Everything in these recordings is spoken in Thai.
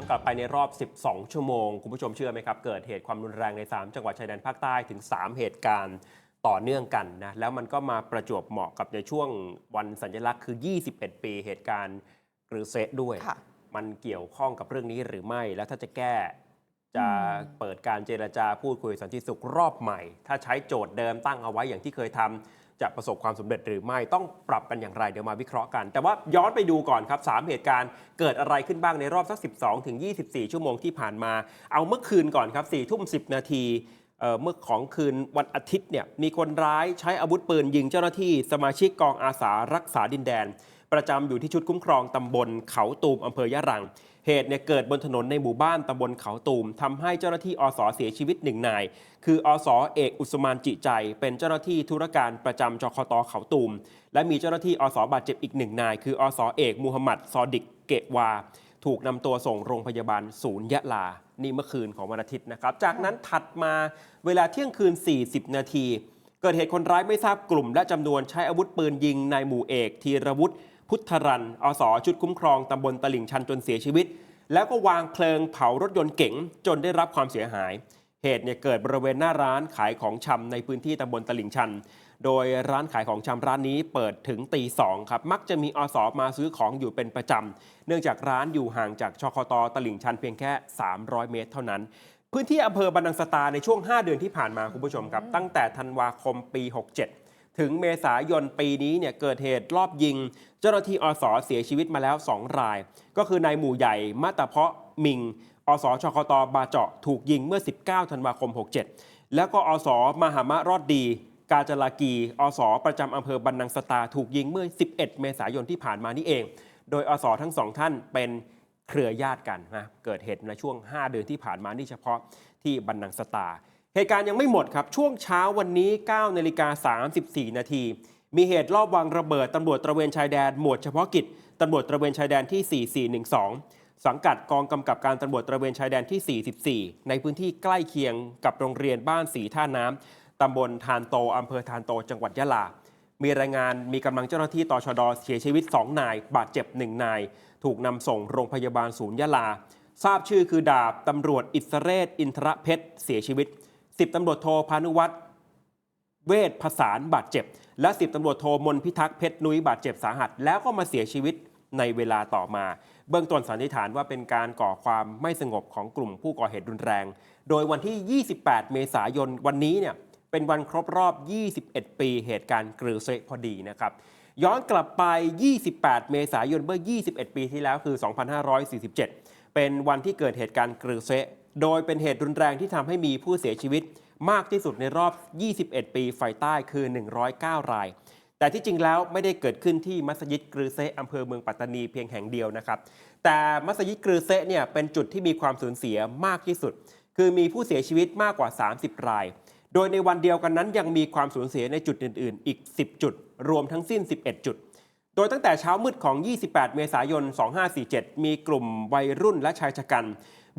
อนกลับไปในรอบ 12 ชั่วโมง คุณผู้ชมเชื่อไหมครับ เกิดเหตุความรุนแรงใน 3 จังหวัดชายแดนภาคใต้ถึง 3 เหตุการณ์ต่อเนื่องกันนะ แล้วมันก็มาประจวบเหมาะกับในช่วงวันสัญลักษณ์คือ 21 ปีเหตุการณ์กรือเซะด้วยค่ะมันเกี่ยวข้องกับเรื่องนี้หรือไม่ แล้วถ้าจะแก้จะอืมเปิดการเจรจาพูดคุยสันติสุขรอบใหม่ ถ้าใช้โจทย์เดิมตั้งเอาไว้อย่างที่เคยทำ จะประสบความสำเร็จหรือไม่ต้องปรับกันอย่างไรเดี๋ยวมาวิเคราะห์กัน แต่ว่าย้อนไปดูก่อนครับสามเหตุการณ์เกิดอะไรขึ้นบ้างในรอบสัก 12ถึง24 ชั่วโมงที่ผ่านมา เอาเมื่อคืนก่อนครับ4ทุ่ม10 นาทีเมื่อของคืนวันอาทิตย์เนี่ยมีคนร้ายใช้อาวุธปืนยิงเจ้าหน้าที่ สมาชิกกองอาสารักษาดินแดน ประจำอยู่ที่ชุดคุ้มครองตำบลเขาตูมอำเภอยะรัง เหตุเนี่ยเกิดบนถนนในหมู่บ้านตำบลเขาตูมทำให้เจ้าหน้าที่อสเสียชีวิตหนึ่งนาย คืออสเอกอุสมานจิใจ เป็นเจ้าหน้าที่ธุรการประจำจคตเขาตูม และมีเจ้าหน้าที่อสบาดเจ็บอีกหนึ่งนาย คืออสเอกมูฮัมหมัดซอดิกเกวา ถูกนำตัวส่งโรงพยาบาลศูนย์ยะลา นี่เมื่อคืนของวันอาทิตย์นะครับ จากนั้นถัดมาเวลาเที่ยงคืน 40 นาทีเกิดเหตุคนร้ายไม่ทราบกลุ่ม และจำนวนใช้อาวุธปืนยิงนายหมู่เอกธีรวุฒิ พุทธรันอสชุดคุ้มครองตำบลตลิ่งชันจนเสียชีวิต แล้วก็วางเพลิงเผารถยนต์เก๋งจนได้รับความเสียหาย เหตุเนี่ยเกิดบริเวณหน้าร้านขายของชำในพื้นที่ตำบลตลิ่งชัน โดยร้านขายของชำร้านนี้เปิดถึงตีสองครับมักจะมีอสมาซื้อของอยู่เป็นประจำเนื่องจากร้านอยู่ห่างจากชคตตลิ่งชันเพียงแค่ 300 เมตร เท่านั้นพื้นที่อำเภอบันดังสตาในช่วง 5 เดือนที่ผ่านมาคุณผู้ชมครับ ตั้งแต่ธันวาคมปี 67 ถึงเมษายนปีนี้เนี่ยเกิดเหตุรอบยิง เจ้าหน้าที่อสเสียชีวิตมาแล้ว 2 ราย ก็คือนายหมู่ใหญ่มาตาเพาะมิง อสชคตบาเจาะถูกยิงเมื่อ 19 ธันวาคม 67 แล้วก็อสมหามะรอดดี กาจลากี อสประจำอำเภอบันนังสตาถูกยิงเมื่อ 11 เมษายนที่ผ่านมานี่เอง โดยอสทั้งสองท่านเป็นเครือญาติกันนะเกิดเหตุในช่วง 5 เดือนที่ผ่านมานี่เฉพาะที่บันนังสตา เหตุการณ์ยังไม่หมดครับ ช่วงเช้าวันนี้9นาฬิกา34 นาที มีเหตุรอบวางระเบิดตำรวจตระเวนชายแดนหมวดเฉพาะกิจตำรวจตระเวนชายแดนที่ 4412 สังกัดกองกำกับการตำรวจตระเวนชายแดนที่ 44 ในพื้นที่ใกล้เคียงกับโรงเรียนบ้านสีท่าน้ำตำบลทานโตอำเภอทานโตจังหวัดยะลา มีรายงานมีกำลังเจ้าหน้าที่ตชดเสียชีวิต 2 นาย บาดเจ็บ 1 นาย ถูกนำส่งโรงพยาบาลศูนย์ยะลา ทราบชื่อคือดาบตำรวจอิสเรศอินทรเพชรเสียชีวิต 10ตำรวจโทพานุวัฒน์เวชผสานบาดเจ็บ และสิบตำรวจโทมนพิทักษ์เพชรนุ้ยบาดเจ็บสาหัส แล้วก็มาเสียชีวิตในเวลาต่อมา เบื้องต้นสันนิษฐานว่าเป็นการก่อความไม่สงบของกลุ่มผู้ก่อเหตุรุนแรง โดยวันที่ 28 เมษายนวันนี้เนี่ยเป็นวันครบรอบ 21 ปีเหตุการณ์กรือเซะพอดีนะครับย้อนกลับไป 28 เมษายนเมื่อ 21 ปีที่แล้วคือ 2547 เป็นวันที่เกิดเหตุการณ์กรือเซะ โดยเป็นเหตุรุนแรงที่ทำให้มีผู้เสียชีวิตมากที่สุดในรอบ 21 ปีไฟใต้คือ 109 ราย แต่ที่จริงแล้วไม่ได้เกิดขึ้นที่มัสยิดกรือเซะอำเภอเมืองปัตตานีเพียงแห่งเดียวนะครับ แต่มัสยิดกรือเซเนี่ยเป็นจุดที่มีความสูญเสียมากที่สุด คือมีผู้เสียชีวิตมากกว่า 30 ราย โดยในวันเดียวกันนั้นยังมีความสูญเสียในจุดอื่น ๆ อีก 10 จุด รวมทั้งสิ้น 11 จุด โดยตั้งแต่เช้ามืดของ 28 เมษายน 2547 มีกลุ่มวัยรุ่นและชายชะกัน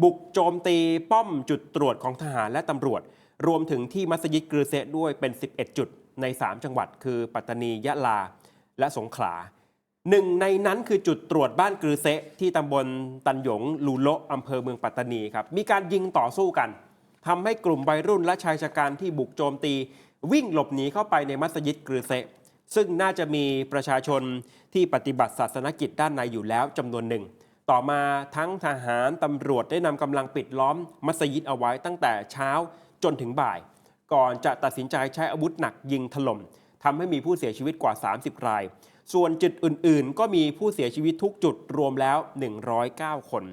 บุกโจมตีป้อมจุดตรวจของทหารและตำรวจ รวมถึงที่มัสยิดกรือเซะด้วยเป็น 11 จุดใน 3 จังหวัด คือปัตตานียะลา และสงขลาหนึ่งในนั้นคือจุดตรวจบ้านกรือเซะที่ตำบลตันหยงลูโลอำเภอเมืองปัตตานีครับมีการยิงต่อสู้กันทำให้กลุ่มวัยรุ่นและชายชะกันที่บุกโจมตี วิ่งหลบหนีเข้าไปในมัสยิดกรือเซะซึ่งน่าจะมีประชาชนที่ปฏิบัติศาสนกิจด้านในอยู่แล้วจำนวนหนึ่ง ต่อมาทั้งทหารตำรวจได้นำกำลังปิดล้อมมัสยิดเอาไว้ตั้งแต่เช้าจนถึงบ่าย ก่อนจะตัดสินใจใช้อาวุธหนักยิงถล่มทำให้มีผู้เสียชีวิตกว่า 30 ราย ส่วนจุดอื่นๆ ก็มีผู้เสียชีวิตทุกจุดรวมแล้ว 109 คน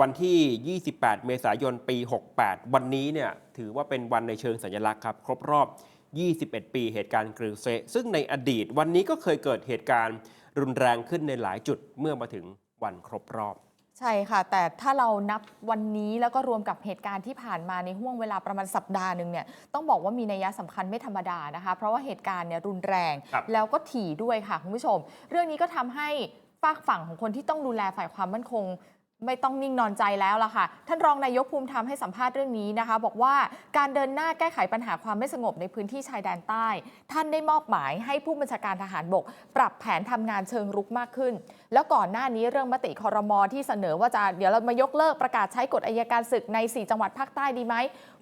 วันที่ 28 เมษายนปี 68 วันนี้เนี่ยถือว่าเป็นวันในเชิงสัญลักษณ์ครับ ครบรอบ 21 ปีเหตุการณ์กรือเซซึ่งในอดีตวันนี้ก็เคยเกิดเหตุการณ์รุนแรงขึ้นในหลายจุดเมื่อมาถึง วันครบรอบ ใช่ค่ะ แต่ถ้าเรานับวันนี้แล้วก็รวมกับเหตุการณ์ที่ผ่านมาในห่วงเวลาประมาณสัปดาห์หนึ่งเนี่ยต้องบอกว่ามีนัยสำคัญไม่ธรรมดานะคะ เพราะว่าเหตุการณ์เนี่ยรุนแรงครับแล้วก็ถี่ด้วยค่ะคุณผู้ชม เรื่องนี้ก็ทำให้ฝากฝั่งของคนที่ต้องดูแลฝ่ายความมั่นคง ไม่ต้องนิ่งนอนใจแล้วล่ะค่ะ ท่านรองนายกภูมิธรรมให้สัมภาษณ์เรื่องนี้นะคะ บอกว่าการเดินหน้าแก้ไขปัญหาความไม่สงบในพื้นที่ชายแดนใต้ ท่านได้มอบหมายให้ผู้บัญชาการทหารบก ปรับแผนทำงานเชิงรุกมากขึ้น แล้วก่อนหน้านี้เรื่องมติคอรมอที่เสนอว่าจะเดี๋ยวเรามายกเลิกประกาศใช้กฎอายการศึกใน 4 จังหวัดภาคใต้ดีไหม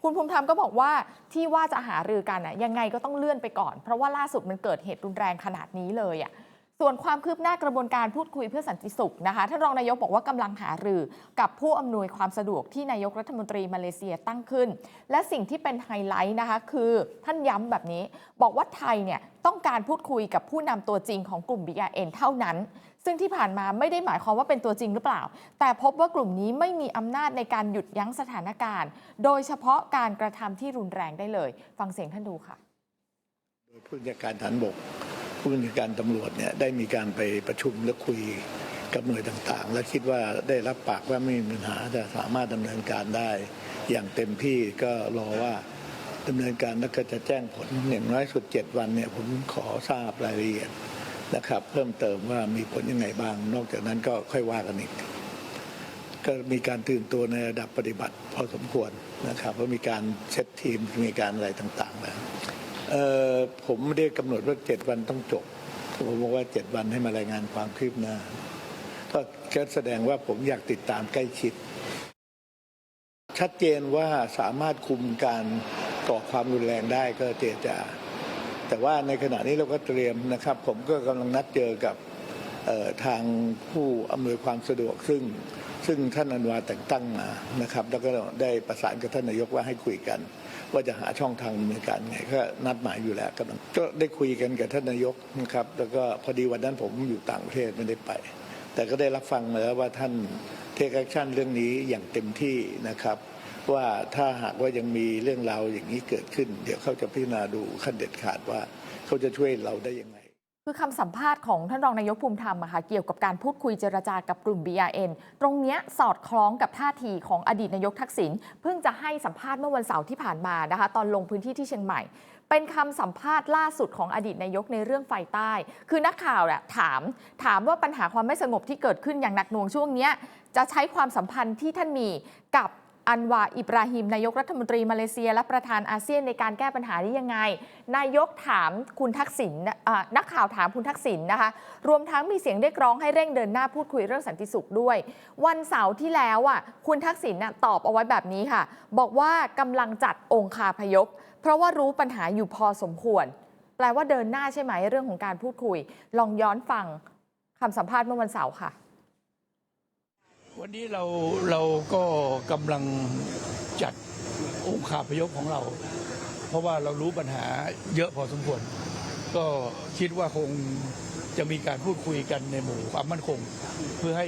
คุณภูมิธรรมก็บอกว่าที่ว่าจะหารือกันอะยังไงก็ต้องเลื่อนไปก่อน เพราะว่าล่าสุดมันเกิดเหตุรุนแรงขนาดนี้เลยอะ ส่วนความคืบหน้ากระบวนการพูดคุยเพื่อสันติสุขนะคะท่านรองนายกบอกว่ากำลังหารือกับผู้อำนวยความสะดวกที่นายกรัฐมนตรีมาเลเซียตั้งขึ้น และสิ่งที่เป็นไฮไลท์นะคะคือท่านย้ำแบบนี้ บอกว่าไทยเนี่ยต้องการพูดคุยกับผู้นำตัวจริงของกลุ่ม BRN เท่านั้น ซึ่งที่ผ่านมาไม่ได้หมายความว่าเป็นตัวจริงหรือเปล่า แต่พบว่ากลุ่มนี้ไม่มีอำนาจในการหยุดยั้งสถานการณ์ โดยเฉพาะการกระทำที่รุนแรงได้เลย ฟังเสียงท่านดูค่ะโดยผู้บัญชาการฐานบก ผู้บัญชาการตำรวจเนี่ยได้มีการไปประชุมและคุยกับหน่วยต่างๆ และคิดว่าได้รับปากว่าไม่มีปัญหาจะสามารถดำเนินการได้ อย่างเต็มที่ก็รอว่าดำเนินการแล้วก็จะแจ้งผลอย่างน้อยสุด 7 วันเนี่ยผมขอทราบรายละเอียดนะครับ เพิ่มเติมว่ามีผลยังไงบ้าง นอกจากนั้นก็ค่อยว่ากันอีกก็มีการตื่นตัวในระดับปฏิบัติพอสมควรนะครับเพราะมีการเซตทีมมีการอะไรต่างๆแล้ว ผมไม่ได้กำหนดว่าเจ็ดวันต้องจบ ผมบอกว่าเจ็ดวันให้มารายงานความคืบหน้าก็ก็แสดงว่าผมอยากติดตามใกล้ชิด ชัดเจนว่าสามารถคุมการก่อความรุนแรงได้ก็เจรจาแต่ว่าในขณะนี้เราก็เตรียมนะครับ ผมก็กำลังนัดเจอกับออทางผู้อำนวยความสะดวกซึ่งซึ่งท่านอันวาแต่งตั้งมานะครับ แล้วก็ได้ประสานกับท่านนายกว่าให้คุยกัน ว่าจะหาช่องทางดำเนินการไงก็นัดหมายอยู่แล้วกำลังก็ได้คุยกันกับท่านนายกนะครับ แล้วก็พอดีวันนั้นผมอยู่ต่างประเทศไม่ได้ไป แต่ก็ได้รับฟังมาแล้วว่าท่านเทคแอคชั่นเรื่องนี้อย่างเต็มที่นะครับ ว่าถ้าหากว่ายังมีเรื่องราวอย่างนี้เกิดขึ้น เดี๋ยวเขาจะพิจารณาดูขั้นเด็ดขาดว่าเขาจะช่วยเราได้ยังไง คือคำสัมภาษณ์ของท่านรองนายกภูมิธรรมอะค่ะเกี่ยวกับการพูดคุยเจรจากับกลุ่ม BRN ตรงเนี้ยสอดคล้องกับท่าทีของอดีตนายกทักษิณเพิ่งจะให้สัมภาษณ์เมื่อวันเสาร์ที่ผ่านมานะคะ ตอนลงพื้นที่ที่เชียงใหม่ เป็นคำสัมภาษณ์ล่าสุดของอดีตนายกในเรื่องไฟใต้ คือนักข่าวน่ะถามถามว่าปัญหาความไม่สงบที่เกิดขึ้นอย่างหนักหน่วงช่วงเนี้ยจะใช้ความสัมพันธ์ที่ท่านมีกับ อันวาอิบราฮิมนายกรัฐมนตรีมาเลเซีย และประธานอาเซียนในการแก้ปัญหานี้ยังไง นายกถามคุณทักษิณนักข่าวถามคุณทักษิณนะคะ รวมทั้งมีเสียงเรียกร้องให้เร่งเดินหน้าพูดคุยเรื่องสันติสุขด้วย วันเสาร์ที่แล้วอะคุณทักษิณน่ะตอบเอาไว้แบบนี้ค่ะ บอกว่ากำลังจัดองคาพยพ เพราะว่ารู้ปัญหาอยู่พอสมควร แปลว่าเดินหน้าใช่ไหมเรื่องของการพูดคุย ลองย้อนฟังคำสัมภาษณ์เมื่อวันเสาร์ค่ะ วันนี้เราเราก็กำลังจัดองค์คาพยพของเรา เพราะว่าเรารู้ปัญหาเยอะพอสมควร ก็คิดว่าคงจะมีการพูดคุยกันในหมู่ความมั่นคง เพื่อให้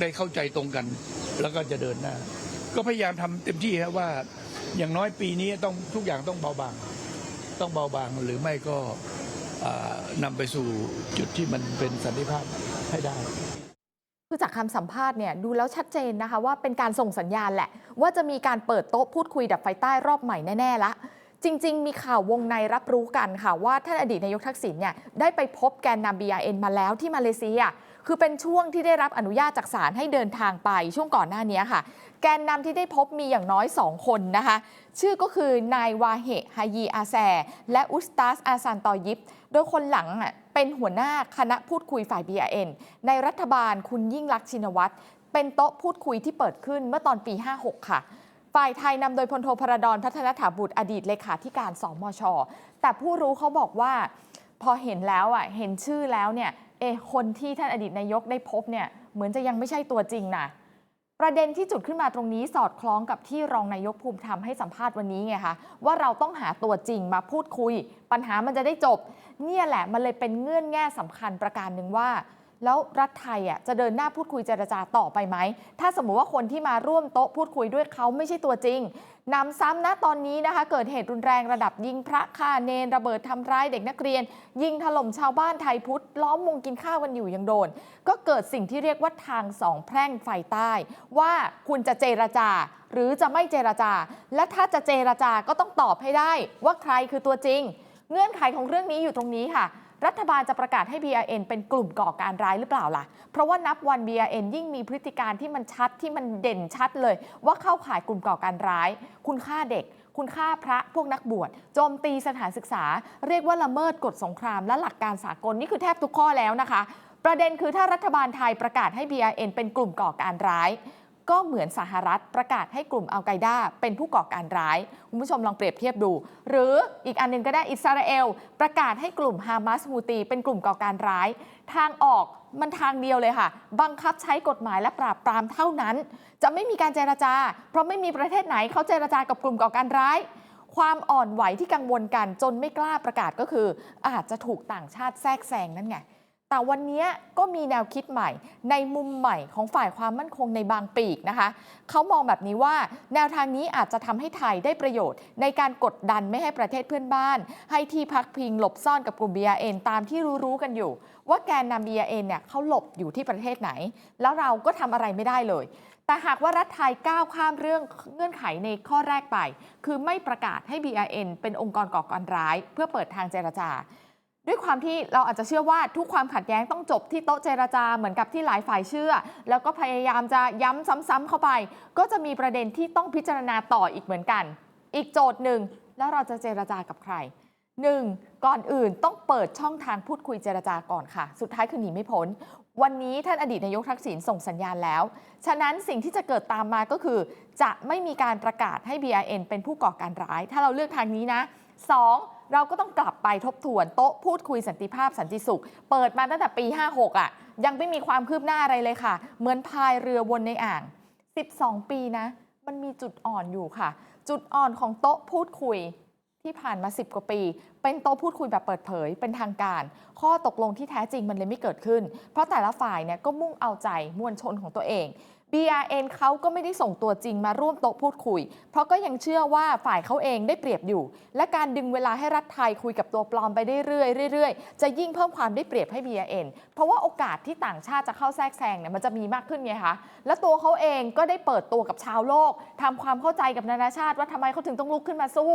ได้เข้าใจตรงกัน แล้วก็จะเดินหน้า ก็พยายามทำเต็มที่ครับว่าอย่างน้อยปีนี้ต้องทุกอย่างต้องเบาบาง ต้องเบาบางหรือไม่ก็อ่านำไปสู่จุดที่มันเป็นสันติภาพให้ได้ คือจากคำสัมภาษณ์เนี่ยดูแล้วชัดเจนนะคะว่าเป็นการส่งสัญญาณแหละ ว่าจะมีการเปิดโต๊ะพูดคุยดับไฟใต้รอบใหม่แน่ ๆ ละ จริง ๆ มีข่าววงในรับรู้กันค่ะ ว่าท่านอดีตนายกทักษิณเนี่ยได้ไปพบแกนนำ BRN มาแล้วที่มาเลเซีย คือเป็นช่วงที่ได้รับอนุญาตจากศาลให้เดินทางไปช่วงก่อนหน้านี้ค่ะ แกนนำที่ได้พบมีอย่างน้อย 2 คนนะคะ ชื่อก็คือนายวาเหฮายีอาแซและอุสตาสอาซันตอยิป โดยคนหลังอะ เป็นหัวหน้าคณะพูดคุยฝ่าย BRN ในรัฐบาลคุณยิ่งลักษณ์ชินวัตรเป็นโต๊ะพูดคุยที่เปิดขึ้นเมื่อตอนปี 56 ค่ะ ฝ่ายไทยนำโดยพลโทพระดอนพัฒนถาบุตรอดีตเลขาธิการสมช แต่ผู้รู้เขาบอกว่าพอเห็นแล้วอะเห็นชื่อแล้วเนี่ยเอคนที่ท่านอดีตนายกได้พบเนี่ยเหมือนจะยังไม่ใช่ตัวจริงนะ ประเด็นที่จุดขึ้นมาตรงนี้สอดคล้องกับที่รองนายกภูมิธรรมให้สัมภาษณ์วันนี้ไงคะว่าเราต้องหาตัวจริงมาพูดคุย ปัญหามันจะได้จบ เนี่ยแหละมันเลยเป็นเงื่อนแง่สำคัญประการหนึ่งว่า แล้วรัฐไทยอะจะเดินหน้าพูดคุยเจรจาต่อไปไหม ถ้าสมมุติว่าคนที่มาร่วมโต๊ะพูดคุยด้วยเขาไม่ใช่ตัวจริงนำซ้ำนะตอนนี้นะคะ เกิดเหตุรุนแรงระดับยิงพระฆ่าเนรระเบิดทำร้ายเด็กนักเรียน ยิงถล่มชาวบ้านไทยพุทธ ล้อมวงกินข้าวกันอยู่ยังโดน ก็เกิดสิ่งที่เรียกว่าทางสองแพร่งไฟใต้ ว่าคุณจะเจรจาหรือจะไม่เจรจา และถ้าจะเจรจาก็ต้องตอบให้ได้ว่าใครคือตัวจริง เงื่อนไขของเรื่องนี้อยู่ตรงนี้ค่ะ รัฐบาลจะประกาศให้ BRN เป็นกลุ่มก่อการร้ายหรือเปล่าล่ะ เพราะว่านับวัน BRN ยิ่งมีพฤติการที่มันชัดที่มันเด่นชัดเลย ว่าเข้าข่ายกลุ่มก่อการร้าย คุณฆ่าเด็ก คุณฆ่าพระพวกนักบวชโจมตีสถานศึกษา เรียกว่าละเมิดกฎสงครามและหลักการสากลนี่คือแทบทุกข้อแล้วนะคะ ประเด็นคือถ้ารัฐบาลไทยประกาศให้ BRN เป็นกลุ่มก่อการร้าย ก็เหมือนสหรัฐประกาศให้กลุ่มอัลไกด้าเป็นผู้ก่อการร้าย คุณผู้ชมลองเปรียบเทียบดู หรืออีกอันหนึงก็ได้อิสราเอล ประกาศให้กลุ่มฮามาสฮูตี เป็นกลุ่มก่อการร้าย ทางออกมันทางเดียวเลยค่ะ บังคับใช้กฎหมายและปราบปรามเท่านั้น จะไม่มีการเจรจา เพราะไม่มีประเทศไหนเขาเจรจากับกลุ่มก่อการร้าย ความอ่อนไหวที่กังวลกันจนไม่กล้าประกาศก็คือ อาจจะถูกต่างชาติแทรกแซงนั่นไง แต่วันนี้ก็มีแนวคิดใหม่ ในมุมใหม่ของฝ่ายความมั่นคงในบางปีกนะคะ เขามองแบบนี้ว่าแนวทางนี้อาจจะทำให้ไทยได้ประโยชน์ ในการกดดันไม่ให้ประเทศเพื่อนบ้าน ให้ที่พักพิงหลบซ่อนกับกลุ่ม BRN ตามที่รู้ๆกันอยู่ ว่าแกนนำ BRN เนี่ยเขาหลบอยู่ที่ประเทศไหน แล้วเราก็ทำอะไรไม่ได้เลย แต่หากว่ารัฐไทยก้าวข้ามเรื่องเงื่อนไขในข้อแรกไป คือไม่ประกาศให้ BRN เป็นองค์กรก่อการร้าย เพื่อเปิดทางเจรจา ด้วยความที่เราอาจจะเชื่อว่าทุกความขัดแย้งต้องจบที่โต๊ะเจรจาเหมือนกับที่หลายฝ่ายเชื่อ แล้วก็พยายามจะย้ำซ้ำๆเข้าไป ก็จะมีประเด็นที่ต้องพิจารณาต่ออีกเหมือนกัน อีกโจทย์หนึ่งแล้วเราจะเจรจากับใครหนึ่งก่อนอื่นต้องเปิดช่องทางพูดคุยเจรจาก่อนค่ะ สุดท้ายคือหนีไม่พ้น วันนี้ท่านอดีตนายกทักษิณส่งสัญญาณแล้ว ฉะนั้นสิ่งที่จะเกิดตามมาก็คือ จะไม่มีการประกาศให้ BRN เป็นผู้ก่อการร้าย ถ้าเราเลือกทางนี้นะ 2. เราก็ต้องกลับไปทบทวนโต๊ะพูดคุยสันติภาพสันติสุข เปิดมาตั้งแต่ปี 56อะ ยังไม่มีความคืบหน้าอะไรเลยค่ะ เหมือนพายเรือวนในอ่าง 12 ปีนะ มันมีจุดอ่อนอยู่ค่ะ จุดอ่อนของโต๊ะพูดคุยที่ผ่านมา 10 กว่าปี เป็นโต๊ะพูดคุยแบบเปิดเผย เป็นทางการ ข้อตกลงที่แท้จริงมันเลยไม่เกิดขึ้น เพราะแต่ละฝ่ายเนี่ยก็มุ่งเอาใจมวลชนของตัวเอง BRN เขาก็ไม่ได้ส่งตัวจริงมาร่วมโต๊ะพูดคุย เพราะก็ยังเชื่อว่าฝ่ายเขาเองได้เปรียบอยู่ และการดึงเวลาให้รัฐไทยคุยกับตัวปลอมไปเรื่อยๆเรื่อยๆ จะยิ่งเพิ่มความได้เปรียบให้ BRN เพราะว่าโอกาสที่ต่างชาติจะเข้าแทรกแซงเนี่ยมันจะมีมากขึ้นไงคะ และตัวเขาเองก็ได้เปิดตัวกับชาวโลกทำความเข้าใจกับนานาชาติว่าทำไมเขาถึงต้องลุกขึ้นมาสู้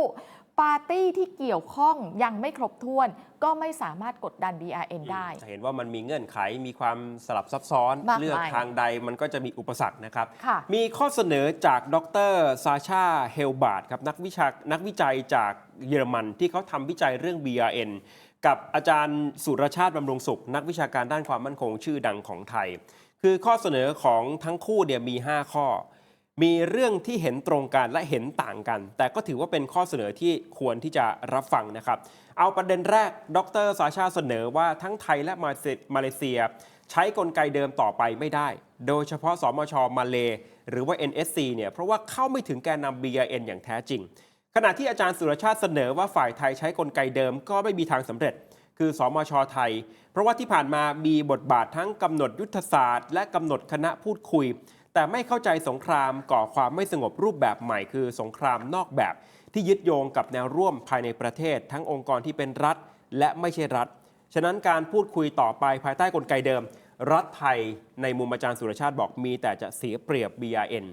ปาร์ตี้ที่เกี่ยวข้องยังไม่ครบถ้วน ก็ไม่สามารถกดดัน BRN ได้ จะเห็นว่ามันมีเงื่อนไขมีความสลับซับซ้อน มากมาย เลือกทางใดมันก็จะมีอุปสรรคนะครับ ค่ะ มีข้อเสนอจากดรซาชาเฮลบาร์ดครับนักวิชานักวิจัยจากเยอรมันที่เขาทำวิจัยเรื่อง BRN กับอาจารย์สุรชาติบำรุงสุข นักวิชาการด้านความมั่นคงชื่อดังของไทย คือข้อเสนอของทั้งคู่เนี่ยมี 5 ข้อ มีเรื่องที่เห็นตรงกันและเห็นต่างกัน แต่ก็ถือว่าเป็นข้อเสนอที่ควรที่จะรับฟังนะครับ เอาประเด็นแรก ดรสาชาเสนอว่าทั้งไทยและมาเลเซีย ใช้กลไกเดิมต่อไปไม่ได้ โดยเฉพาะสมชมาเล หรือว่า NSC เนี่ย เพราะว่าเข้าไม่ถึงแกนนำ BRN อย่างแท้จริง ขณะที่อาจารย์สุรชาติเสนอว่าฝ่ายไทยใช้กลไกเดิมก็ไม่มีทางสำเร็จคือสมชไทย เพราะว่าที่ผ่านมามีบทบาททั้งกำหนดยุทธศาสตร์ และกำหนดคณะพูดคุย แต่ไม่เข้าใจสงครามก่อความไม่สงบรูปแบบใหม่ คือสงครามนอกแบบ ที่ยึดโยงกับแนวร่วมภายในประเทศ ทั้งองค์กรที่เป็นรัฐ และไม่ใช่รัฐ ฉะนั้นการพูดคุยต่อไปภายใต้กลไกเดิม รัฐไทยในมุมอาจารย์สุรชาติบอกมีแต่จะเสียเปรียบ BRN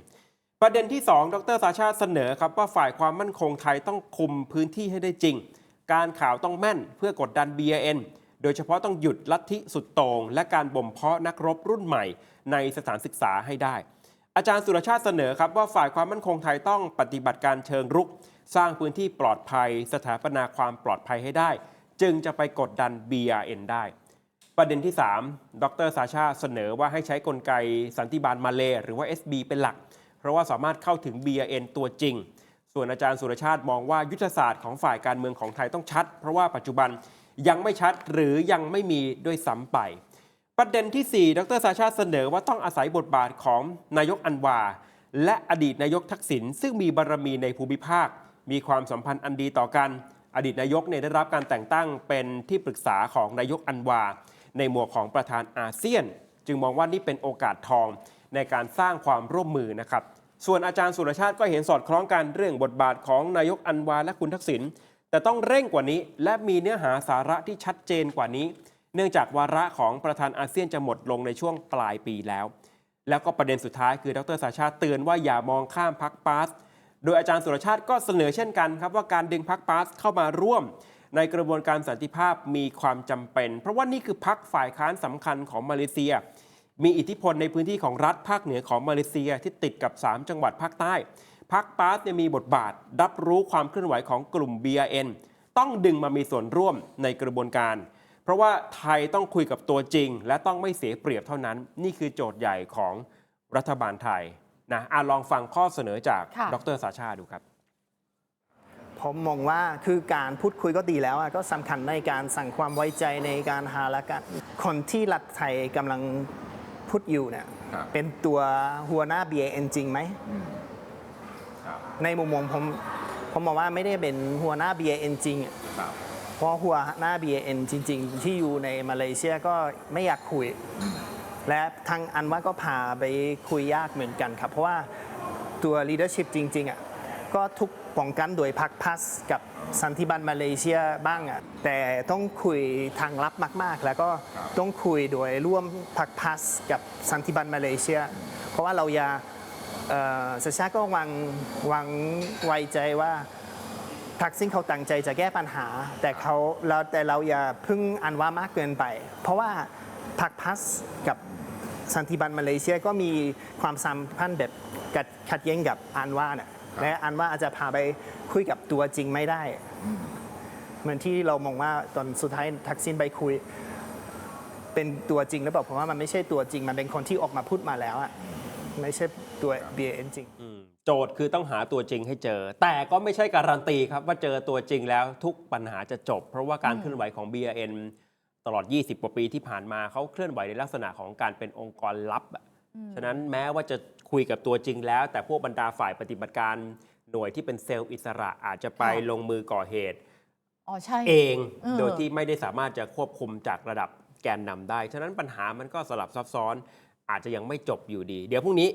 ประเด็นที่ 2 ดรสาชาติเสนอครับว่าฝ่ายความมั่นคงไทยต้องคุมพื้นที่ให้ได้จริง การข่าวต้องแม่นเพื่อกดดัน BRN โดยเฉพาะต้องหยุดลัทธิสุดโตง่งและการบ่มเพาะนักรบรุ่นใหม่ ในสถานศึกษาให้ได้ อาจารย์สุรชาติเสนอครับว่าฝ่ายความมั่นคงไทยต้องปฏิบัติการเชิงรุก สร้างพื้นที่ปลอดภัย สถาปนาความปลอดภัยให้ได้ จึงจะไปกดดัน BRN ได้ ประเด็นที่ 3 ดรสาชาเสนอว่าให้ใช้กลไกสันติบาลมาเลหรือว่า SB เป็นหลัก เพราะว่าสามารถเข้าถึง BRN ตัวจริง ส่วนอาจารย์สุรชาติมองว่ายุทธศาสตร์ของฝ่ายการเมืองของไทยต้องชัด เพราะว่าปัจจุบัน ยังไม่ชัดหรือยังไม่มีด้วยซ้ำไป ประเด็นที่ 4 ดรสาชาติเสนอว่าต้องอาศัยบทบาทของนายกอันวา และอดีตนายกทักษิณซึ่งมีบารมีในภูมิภาค มีความสัมพันธ์อันดีต่อกัน อดีตนายกเนี่ยได้รับการแต่งตั้งเป็นที่ปรึกษาของนายกอันวา ในหมวกของประธานอาเซียน จึงมองว่านี่เป็นโอกาสทองในการสร้างความร่วมมือนะครับส่วนอาจารย์สุรชาติก็เห็นสอดคล้องกันเรื่องบทบาทของนายกอันวาและคุณทักษิณ แต่ต้องเร่งกว่านี้และมีเนื้อหาสาระที่ชัดเจนกว่านี้ เนื่องจากวาระของประธานอาเซียนจะหมดลงในช่วงปลายปีแล้ว แล้วก็ประเด็นสุดท้ายคือดรสาชาติเตือนว่าอย่ามองข้ามพักปาสโดยอาจารย์สุรชาติก็เสนอเช่นกันครับว่าการดึงพักปาสเข้ามาร่วม ในกระบวนการสันติภาพมีความจำเป็น เพราะว่านี่คือพักฝ่ายค้านสำคัญของมาเลเซีย มีอิทธิพลในพื้นที่ของรัฐภาคเหนือของมาเลเซียที่ติดกับ 3 จังหวัดภาคใต้ พักปาร์ตเนี่ยมีบทบาท รับรู้ความเคลื่อนไหวของกลุ่ม BRN ต้องดึงมามีส่วนร่วมในกระบวนการ เพราะว่าไทยต้องคุยกับตัวจริง และต้องไม่เสียเปรียบเท่านั้น นี่คือโจทย์ใหญ่ของรัฐบาลไทยนะอะลองฟังข้อเสนอจากค่ะดรสาชาดูครับผมมองว่าคือการพูดคุยก็ดีแล้วอะก็สำคัญในการสั่งความไว้ใจในการหาละกันคนที่รัฐไทยกำลังพูดอยู่เนี่ยครับเป็นตัวหัวหน้า BAN จริงไหม ในมุมมองผมผมมองว่าไม่ได้เป็นหัวหน้า BAN จริงอะเพราะหัวหน้า BAN จริง ๆ ที่อยู่ในมาเลเซียก็ไม่อยากคุย และทางอันว่าก็พาไปคุยยากเหมือนกันครับ เพราะว่าตัว leadership จริงๆอะก็ทุกป้องกันโดยพรรคพัสกับสันติบันมาเลเซียบ้างอะแต่ต้องคุยทางลับมาก ๆ แล้วก็ต้องคุยโดยร่วมพรรคพัสกับสันติบันมาเลเซีย เพราะว่าเราอย่า เอ่อสชาติก็หวังหวังไว้ใจว่าทักษิณเขาตั้งใจจะแก้ปัญหา แต่เขาเราแต่เราอย่าพึ่งอันว่ามากเกินไป เพราะว่าพรรคพัสกับสันติบันมาเลเซียก็มีความสัมพันธ์แบบกัดขัดแย้งกับอันว่าเนี่ยและอันว่าอาจจะพาไปคุยกับตัวจริงไม่ได้ เหมือนที่เรามองว่าตอนสุดท้ายทักษิณไปคุย เป็นตัวจริงหรือเปล่าผมว่ามันไม่ใช่ตัวจริงมันเป็นคนที่ออกมาพูดมาแล้วอะ ไม่ใช่ตัว BAN จริงอืมโจทย์คือต้องหาตัวจริงให้เจอ แต่ก็ไม่ใช่การันตีครับว่าเจอตัวจริงแล้วทุกปัญหาจะจบ เพราะว่าการเคลื่อนไหวของ BRN ตลอด 20 กว่าปีที่ผ่านมาเขาเคลื่อนไหวในลักษณะของการเป็นองค์กรลับอะฉะนั้นแม้ว่าจะคุยกับตัวจริงแล้ว แต่พวกบรรดาฝ่ายปฏิบัติการหน่วยที่เป็นเซลล์อิสระอาจจะไปค่ะลงมือก่อเหตุอ๋อใช่ เองเออ โดยที่ไม่ได้สามารถจะควบคุมจากระดับแกนนำได้ ฉะนั้นปัญหามันก็สลับซับซ้อน อาจจะยังไม่จบอยู่ดี เดี๋ยวพรุ่งนี้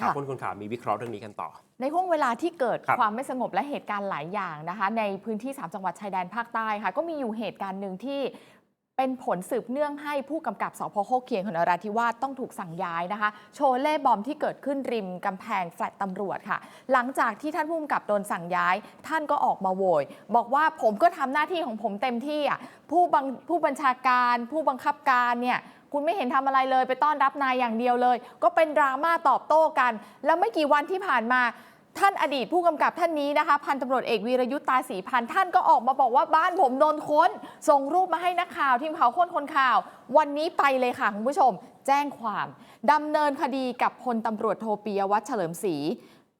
ค่ะคุณคนข่าวมีวิเคราะห์เรื่องนี้กันต่อ ในห่วงเวลาที่เกิดครับความไม่สงบและเหตุการณ์หลายอย่างนะคะ ในพื้นที่ 3 จังหวัดชายแดนภาคใต้ค่ะ ก็มีอยู่เหตุการณ์หนึ่งที่ เป็นผลสืบเนื่องให้ผู้กำกับสพโคกเคียนของนราธิวาสต้องถูกสั่งย้ายนะคะ โชเล่บอมที่เกิดขึ้นริมกำแพงแฟลตตำรวจค่ะ หลังจากที่ท่านผู้กำกับโดนสั่งย้าย ท่านก็ออกมาโวย บอกว่าผมก็ทำหน้าที่ของผมเต็มที่อะผู้บังผู้บัญชาการ ผู้บังคับการเนี่ยคุณไม่เห็นทำอะไรเลยไปต้อนรับนายอย่างเดียวเลย ก็เป็นดราม่าตอบโต้กัน แล้วไม่กี่วันที่ผ่านมา ท่านอดีตผู้กำกับท่านนี้นะคะ พันตำรวจเอกวีรยุทธ์ตาศรีพันธ์ท่านก็ออกมาบอกว่าบ้านผมโดนค้น ส่งรูปมาให้นักข่าว ทีมข่าวค้นคนข่าว วันนี้ไปเลยค่ะ คุณผู้ชม แจ้งความดำเนินคดีกับพลตำรวจโทปียวัฒน์เฉลิมศรี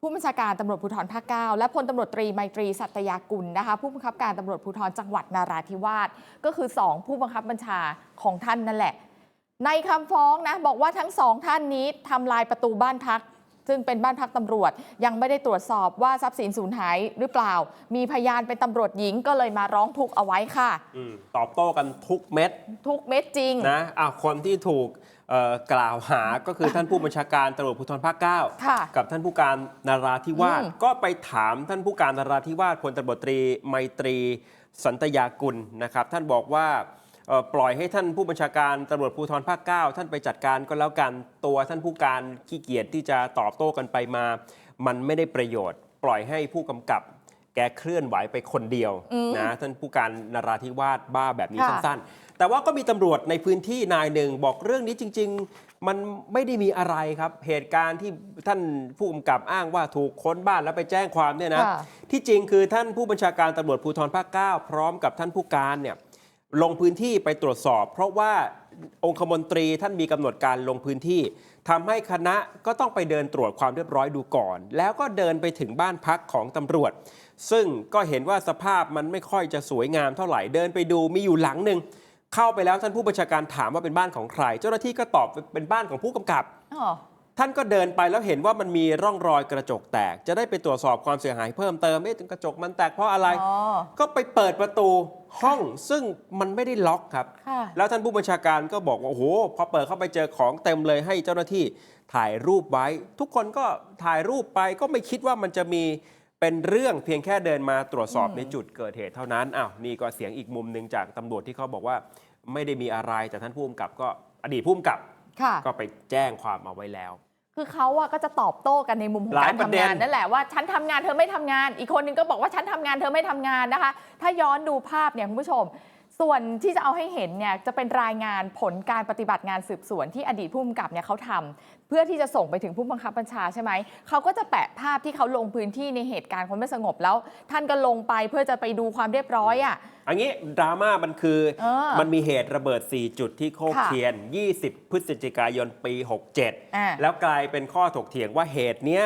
ผู้บัญชาการตำรวจภูธรภาคเก้าและพลตำรวจตรีไมตรีสัตยากุลนะคะ ผู้บังคับการตำรวจภูธรจังหวัดนาราธิวาสก็คือสองผู้บังคับบัญชาของท่านนั่นแหละ ในคำฟ้องนะบอกว่าทั้งสองท่านนี้ทำลายประตูบ้านพัก ซึ่งเป็นบ้านพักตำรวจยังไม่ได้ตรวจสอบว่าทรัพย์สินสูญหายหรือเปล่า มีพยานเป็นตำรวจหญิงก็เลยมาร้องทุกข์เอาไว้ค่ะอืมตอบโต้กันทุกเม็ดทุกเม็ดจริงนะอะคนที่ถูกเอ่อกล่าวหาก็คือท่านผู้บัญชาการตำรวจภูธรภาคเก้าค่ะกับท่านผู้การนาราธิวาสอืมก็ไปถามท่านผู้การนาราธิวาสพลตำรวจตรีไมตรีสันตยากุลนะครับ ท่านบอกว่าเอ่อ ปล่อยให้ท่านผู้บัญชาการตำรวจภูธรภาคเก้าท่านไปจัดการก็แล้วกันตัวท่านผู้การขี้เกียจที่จะตอบโต้กันไปมา มันไม่ได้ประโยชน์ ปล่อยให้ผู้กำกับแกเคลื่อนไหวไปคนเดียวอืมนะท่านผู้การนาราธิวาสบ้าแบบนี้ค่ะสั้นๆ แต่ว่าก็มีตำรวจในพื้นที่นายหนึ่งบอกเรื่องนี้จริง ๆ มันไม่ได้มีอะไรครับ เหตุการณ์ที่ท่านผู้กำกับอ้างว่าถูกค้นบ้านแล้วไปแจ้งความเนี่ยนะค่ะที่จริงคือท่านผู้บัญชาการตำรวจภูธรภาค 9 พร้อมกับท่านผู้การเนี่ย ลงพื้นที่ไปตรวจสอบ เพราะว่าองคมนตรีท่านมีกำหนดการลงพื้นที่ทำให้คณะก็ต้องไปเดินตรวจความเรียบร้อยดูก่อน แล้วก็เดินไปถึงบ้านพักของตำรวจ ซึ่งก็เห็นว่าสภาพมันไม่ค่อยจะสวยงามเท่าไหร่เดินไปดูมีอยู่หลังหนึ่งเข้าไปแล้วท่านผู้บัญชาการถามว่าเป็นบ้านของใคร เจ้าหน้าที่ก็ตอบเป็นบ้านของผู้กำกับ ท่านก็เดินไปแล้วเห็นว่ามันมีร่องรอยกระจกแตก จะได้ไปตรวจสอบความเสียหายเพิ่มเติมเอ๊ะกระจกมันแตกเพราะอะไร อ๋อ ก็ไปเปิดประตูห้องซึ่งมันไม่ได้ล็อกครับ ค่ะ แล้วท่านผู้บัญชาการก็บอกว่าโอ้โหพอเปิดเข้าไปเจอของเต็มเลยให้เจ้าหน้าที่ถ่ายรูปไว้ ทุกคนก็ถ่ายรูปไปก็ไม่คิดว่ามันจะมีเป็นเรื่องเพียงแค่เดินมาตรวจสอบอืมในจุดเกิดเหตุเท่านั้นอ้าวนี่ก็เสียงอีกมุมหนึ่งจากตำรวจที่เขาบอกว่าไม่ได้มีอะไรแต่ท่านผู้กำกับก็อดีตผู้กำกับ ค่ะ ก็ไปแจ้งความเอาไว้แล้ว คือเขาอะก็จะตอบโต้กันในมุมของหลายการประทำเด็น งานนั่นแหละว่าฉันทำงานเธอไม่ทำงาน อีกคนนึงก็บอกว่าฉันทำงานเธอไม่ทำงานนะคะ ถ้าย้อนดูภาพเนี่ยคุณผู้ชม ส่วนที่จะเอาให้เห็นเนี่ยจะเป็นรายงานผลการปฏิบัติงานสืบสวนที่อดีตผู้กำกับเนี่ยเขาทำเพื่อที่จะส่งไปถึงผู้บังคับบัญชาใช่ไหมเขาก็จะแปะภาพที่เขาลงพื้นที่ในเหตุการณ์ความไม่สงบแล้ว ท่านก็ลงไปเพื่อจะไปดูความเรียบร้อยอะอันนี้ดราม่ามันคือเออมันมีเหตุระเบิด 4 จุดที่โคกค่ะเคียน 20 พฤศจิกายนปีอ่า67 แล้วกลายเป็นข้อถกเถียงว่าเหตุเนี้ย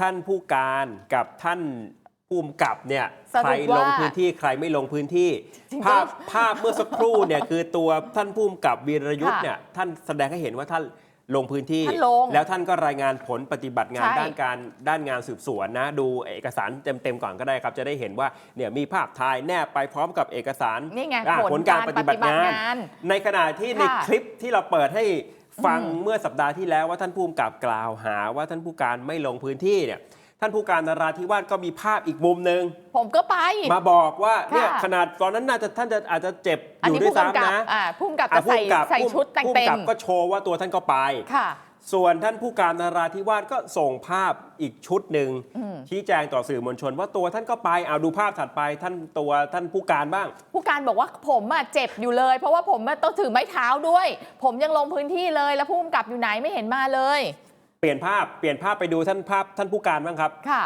ท่านผู้การกับท่าน ภูมิกับเนี่ยสใครรุปว่าลงพื้นที่ใครไม่ลงพื้นที่ จริงๆภาพภาพเมื่อสักครู่เนี่ยคือตัวท่านภูมิกับวีรยุทธ์ค่ะเนี่ยท่านแสดงให้เห็นว่าท่านลงพื้นที่ ท่านลงแล้วท่านก็รายงานผลปฏิบัติงานใช่ ด้านการด้านงานสืบสวนนะ ดูเอกสารเต็มๆก่อนก็ได้ครับ จะได้เห็นว่าเนี่ยมีภาพถ่ายแนบไปพร้อมกับเอกสารนี่ไงอะผลผลการการปฏิบัติงาปฏิบัติงาน น ในขณะที่ในค่ะคลิปที่เราเปิดให้ฟังอืมเมื่อสัปดาห์ที่แล้วว่าท่านผู้กำกับกล่าวหาว่าท่านผู้การไม่ลงพื้นที่เนี่ย ท่านผู้การนราธิวาสก็มีภาพอีกมุมหนึ่งผมก็ไป มาบอกว่าเนี่ยค่ะขนาดตอนนั้นน่าจะท่านจะอาจจะเจ็บออันยู่นี้ด้วยผู้กำกับซ้ำนะอ่าผู้กำกับอะจะใส่ผู้กำกับใส่ชุดแต่งผู้เต็กำกับมก็โชว์ว่าตัวท่านก็ไปค่ะส่วนท่านผู้การนราธิวาสก็ส่งภาพอีกชุดหนึ่งอืมชี้แจงต่อสื่อมวลชน ว่าตัวท่านก็ไปเอาดูภาพถัดไปท่านตัวท่านผู้การบ้าง ผู้การบอกว่าผมอะเจ็บอยู่เลย เพราะว่าผมอะต้องถือไม้เท้าด้วย ผมยังลงพื้นที่เลยแล้วผู้กำกับอยู่ไหนไม่เห็นมาเลยเปลี่ยนภาพเปลี่ยนภาพไปดูท่านภาพท่านผู้การบ้างครับ ค่ะ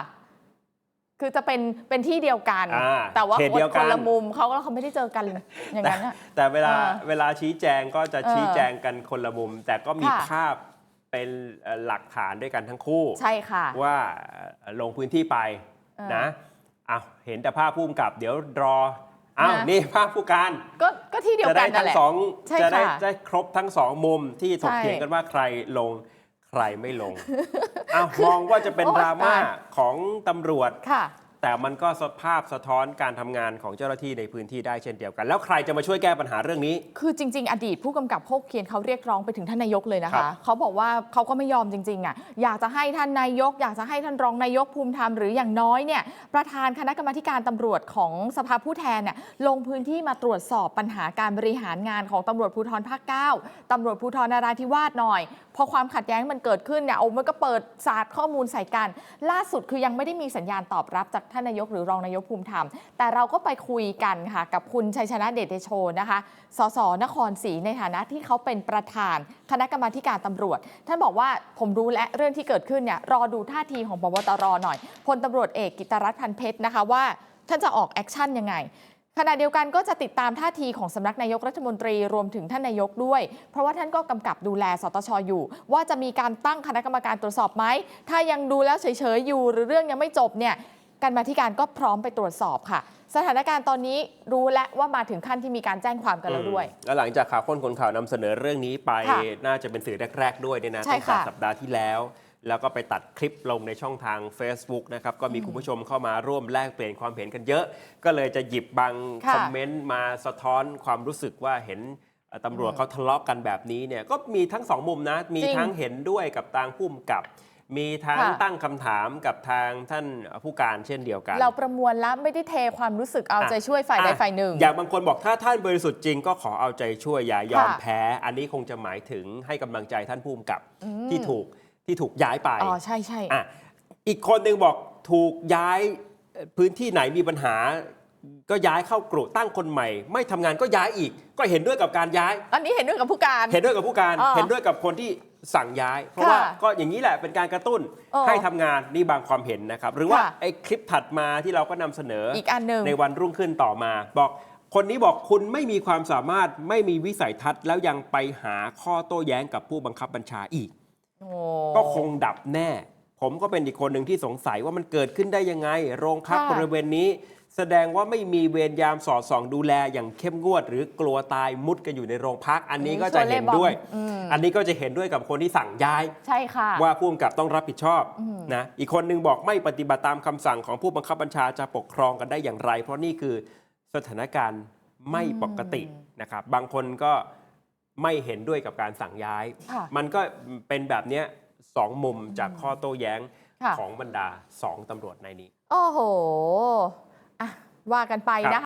คือจะเป็นเป็นที่เดียวกันอ่าแต่ว่าเขตคนเดียวกันคนละมุมเขาก็เขาไม่ได้เจอกันอย่างแต่นั้นอะแต่เวลาเออเวลาชี้แจงก็จะเออชี้แจงกันคนละมุม แต่ก็มีค่ะภาพเป็นเอ่อหลักฐานด้วยกันทั้งคู่ ใช่ค่ะ ว่าเอ่อลงพื้นที่ไปเออนะอ้าวเห็นแต่ภาพผู้กำกับ เดี๋ยวรออ้าวนะนี่ภาพผู้การก็ก็ที่เดียวจะกัได้นนั่ทั้นงแหละสองใช่จะได้ค่ะได้ครบทั้งสองมุมที่ถกใช่เถียงกันว่าใครลง ใครไม่ลงอ้าวมองว่าจะเป็นโอ้ดราม่าตายของตำรวจ ค่ะ แต่มันก็สภาพสะท้อนการทำงานของเจ้าหน้าที่ในพื้นที่ได้เช่นเดียวกัน แล้วใครจะมาช่วยแก้ปัญหาเรื่องนี้ คือจริง ๆ อดีตผู้กำกับโคกเคียนเขาเรียกร้องไปถึงท่านนายกเลยนะครัคะ บ เขาบอกว่าเขาก็ไม่ยอมจริงๆอะอยากจะให้ท่านนายก อยากจะให้ท่านรองนายกภูมิธรรมหรืออย่างน้อยเนี่ยประธานคณะกรรมาธิการตำรวจของสภาผู้แทนเนี่ยลงพื้นที่มาตรวจสอบปัญหาการบริหารงานของตำรวจภูธรภาค9ตำรวจภูธรนราธิวาสหน่อย พอความขัดแย้งมันเกิดขึ้นเนี่ยโอ้มันก็เปิดศาสตร์ข้อมูลใส่กัน ล่าสุดคือยังไม่ได้มีสัญญาณตอบรับจากท่านนายกหรือรองนายกภูมิธรรม แต่เราก็ไปคุยกันค่ะกับคุณชัยชนะเดชเดโชนะคะ สสนครศรีในฐานะที่เขาเป็นประธาน คณะกรรมาการตำรวจ ท่านบอกว่าผมรู้และเรื่องที่เกิดขึ้นเนี่ยรอดูท่าทีของพบตรหน่อยพลตำรวจเอกกิตรัตน์พันเพชรนะคะว่าท่านจะออกแอคชั่นยังไงขณะเดียวกันก็จะติดตามท่าทีของสำนักนายกรัฐมนตรีรวมถึงท่านนายกด้วย เพราะว่าท่านก็กำกับดูแลสตชอยู่ ว่าจะมีการตั้งคณะกรรมการตรวจสอบไหม ถ้ายังดูแล้วเฉยๆอยู่ หรือเรื่องยังไม่จบเนี่ย การมาธิการก็พร้อมไปตรวจสอบค่ะ สถานการณ์ตอนนี้รู้และว่ามาถึงขั้นที่มีการแจ้งความกันแล้วด้วยอืมแล้วหลังจากข่าวค้นคนข่าวนำเสนอเรื่องนี้ไปค่ะน่าจะเป็นสื่อแรก ๆ ด้วยเนี่ยนะใช่ตั้งแต่ค่ะสัปดาห์ที่แล้ว แล้วก็ไปตัดคลิปลงในช่องทาง Facebook นะครับก็มีคุณผู้ชมเข้ามาร่วมแลกเปลี่ยนความเห็นกันเยอะ ก็เลยจะหยิบบางค่ะคอมเมนต์มาสะท้อนความรู้สึกว่าเห็นเอ่อตำรวจเขาทะเลาะกันแบบนี้เนี่ยก็มีทั้งสองมุมนะ มีจริงทั้งเห็นด้วยกับทางผู้กำกับ มีทั้งค่ะ ตั้งคำถามกับทางท่านผู้การเช่นเดียวกัน เราประมวลแล้วไม่ได้เทความรู้สึกเอาใจช่วยฝ่ายใดอะฝ่ายหนึ่ง อย่างบางคนบอกถ้าท่านบริสุทธิ์จริงก็ขอเอาใจช่วยอย่ายอมค่ะแพ้ อันนี้คงจะหมายถึงให้กำลังใจท่านผู้กำกับอืม ที่ถูกที่ถูกย้ายไป อ๋อใช่ใช่ อะอีกคนหนึ่งบอกถูกย้ายเอ่อพื้นที่ไหนมีปัญหา ก็ย้ายเข้ากรุตั้งคนใหม่ ไม่ทำงานก็ย้ายอีก ก็เห็นด้วยกับการย้าย อันนี้เห็นด้วยกับผู้การ เห็นด้วยกับผู้การ อ๋อ เห็นด้วยกับคนที่ สั่งย้าย เพราะค่ะว่าก็อย่างนี้แหละเป็นการกระตุ้นเออให้ทำงานนี่บางความเห็นนะครับ หรือว่าค่ะไอ้คลิปถัดมาที่เราก็นำเสนออีกอันหนึ่งในวันรุ่งขึ้นต่อมา บอกคนนี้บอกคุณไม่มีความสามารถไม่มีวิสัยทัศน์แล้วยังไปหาข้อโต้แย้งกับผู้บังคับบัญชาอีกโอ้ก็คงดับแน่ ผมก็เป็นอีกคนหนึ่งที่สงสัยว่ามันเกิดขึ้นได้ยังไง โรงพักค่ะบริเวณนี้ แสดงว่าไม่มีเวรยามสอดส่องดูแลอย่างเข้มงวด หรือกลัวตายมุดกันอยู่ในโรงพัก อันนี้ก็จะเห็นด้วยอืมอันนี้ก็จะเห็นด้วยกับคนที่สั่งย้าย ใช่ค่ะ ว่าผู้กำกับต้องรับผิดชอบอืมนะอีกคนหนึงบอกไม่ปฏิบัติตามคำสั่งของผู้บังคับบัญชาจะปกครองกันได้อย่างไร เพราะนี่คือสถานการณ์ไม่ปกตินะครับบางคนก็ไม่เห็นด้วยกับการสั่งย้ายค่ะมันก็เป็นแบบเนี้ยสองมุมจากข้อโต้แย้งค่ะของบรรดาสองตำรวจในนี้ โอ้โหอะ ว่ากันไปนะคะ